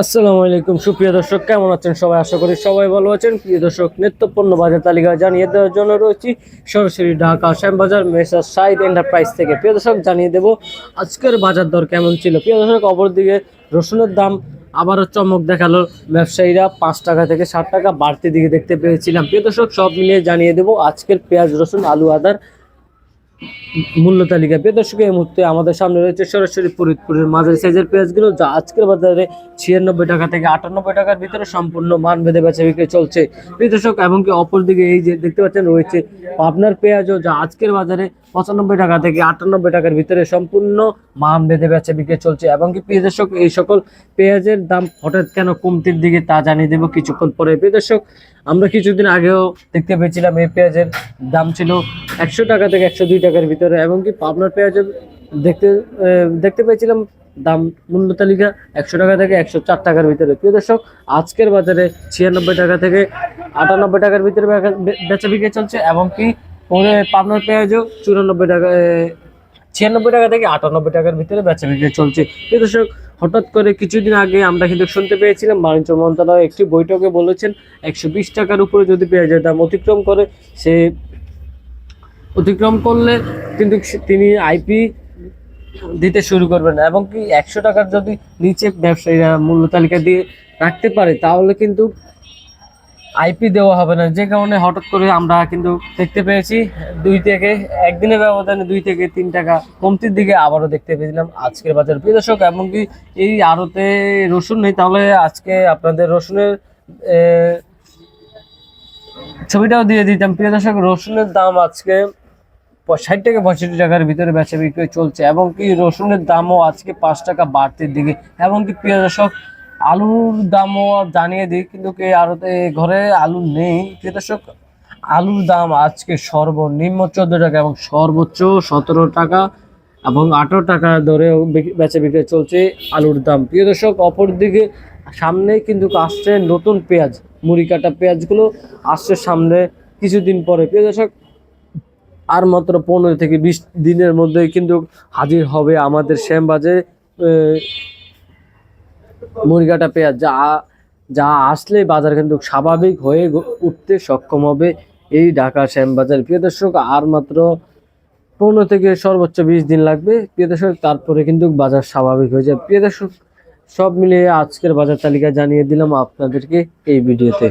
আসসালামু আলাইকুম, সুপ্রিয় দর্শক, কেমন আছেন সবাই? আশা করি সবাই ভালো আছেন। প্রিয় দর্শক, নিত্যপণ্য বাজার তালিকা জানিয়ে দেওয়ার জন্য রয়েছি সরাসরি Dhaka Shyambazar messrs side enterprise থেকে। প্রিয় দর্শক, জানিয়ে দেব আজকের বাজার দর কেমন ছিল। প্রিয় দর্শক অপরদিকে রসুনের দাম আবারও চমক দেখাল। ব্যবসায়ীরা পাঁচ টাকা থেকে ষাট টাকা বাড়তি দিকে দেখতে পেয়েছিলাম। প্রিয় দর্শক, সব মিলিয়ে জানিয়ে দেব আজকের পেঁয়াজ, রসুন, আলু, আদার মূল্য তালিকা প্রিয় দর্শক, এই মুহূর্তে আমাদের সামনে রয়েছে সরাসরি ফরিদপুরের মাঝারি সাইজের পেঁয়াজগুলো, যা আজকের বাজারে ছিয়ানব্বই টাকা থেকে আটানব্বই টাকার ভিতরে সম্পূর্ণ মান বেঁধে বেচা বিক্রি চলছে। প্রিয় দর্শক, এমনকি অপরদিকে এই যে দেখতে পাচ্ছেন, রয়েছে আপনার পেঁয়াজও, যা আজকের বাজারে পঁচানব্বই টাকা থেকে আটানব্বই টাকার ভিতরে সম্পূর্ণ মান বেঁধে বেচা বিক্রি চলছে। এবং কি প্রিয় দর্শক, এই সকল পেঁয়াজের দাম হঠাৎ কেন কমতির দিকে তা জানিয়ে দেবো কিছুক্ষণ পরে। প্রিয় দর্শক আমরা কিছুদিন আগেও দেখতে পেয়েছিলাম এই পেঁয়াজের দাম ছিল একশো টাকা থেকে একশো দুই টাকার ভিতরে, এবং কি পাবনার পেঁয়াজের দেখতে দেখতে পেয়েছিলাম দাম, মূল্য তালিকা একশো টাকা থেকে একশো চার টাকার ভিতরে। প্রিয় দর্শক, আজকের বাজারে ছিয়ানব্বই টাকা থেকে আটানব্বই টাকার ভিতরে বেচা- বিক্রি চলছে, এবং কি পাবনার পেঁয়াজও চুরানব্বই টাকা ছিয়ানব্বই টাকা থেকে আটানব্বই টাকার ভিতরে বেচা বিক্রি চলছে। প্রিয় দর্শক হঠাৎ করে কিছুদিন আগে আমরা কিন্তু শুনতে পেয়েছিলাম বাণিজ্য মন্ত্রণালয় একটি বৈঠকে বলেছেন একশো বিশ টাকার উপরে যদি পেঁয়াজের দাম অতিক্রম করে, সে অতিক্রম করলে কিন্তু তিনি আইপি দিতে শুরু করবেন এবং কি একশো টাকার যদি নিচে ব্যবসায়ীরা মূল্য তালিকা দিয়ে রাখতে পারে, তাহলে কিন্তু আইপি দেওয়া হবে না। যে কারণে হঠাৎ করে আমরা কিন্তু দেখতে পেয়েছি, দুই থেকে একদিনের ব্যবধানে দুই থেকে তিন টাকা কমতির দিকে আবারও দেখতে পেয়েছিলাম আজকের বাজার। প্রিয় দর্শক, এমনকি এই আড়তে রসুন নেই, তাহলে আজকে আপনাদের রসুনের ছবিটাও দিয়ে দিতাম। প্রিয় দর্শক, রসুনের দাম আজকে ষাট থেকে পঁয়ষট্টি টাকার ভিতরে বেচা বিক্রি চলছে এবং কি রসুনের দামও আজকে পাঁচ টাকা বাড়তির দিকে। এবং কি প্রিয় দর্শক আলুর দামও জানিয়ে দিই, কিন্তু কে আরতে ঘরে আলু নেই? দর্শক, আলুর দাম আজকে সর্বনিম্ন চোদ্দ টাকা এবং সর্বোচ্চ সতেরো টাকা এবং আঠারো টাকা বিক- বেচা বিক্রি চলছে আলুর দাম। প্রিয় দর্শক, অপরদিকে সামনে কিন্তু আসছে নতুন পেঁয়াজ, মুড়ি কাটা পেঁয়াজগুলো আসছে সামনে কিছুদিন পরে। প্রিয় দর্শক, আর মাত্র পনেরো থেকে বিশ দিনের মধ্যে কিন্তু হাজির হবে আমাদের শ্যামবাজে মুরগাটা পেঁয়াজ, যা যা আসলে বাজার কিন্তু স্বাভাবিক হয়ে উঠতে সক্ষম হবে এই ঢাকা শ্যামবাজার। প্রিয় দর্শক, আর মাত্র পনেরো থেকে সর্বোচ্চ বিশ দিন লাগবে। প্রিয় দর্শক, তারপরে কিন্তু বাজার স্বাভাবিক হয়ে যাবে। প্রিয় দর্শক, সব মিলিয়ে আজকের বাজার তালিকা জানিয়ে দিলাম আপনাদেরকে এই ভিডিওতে।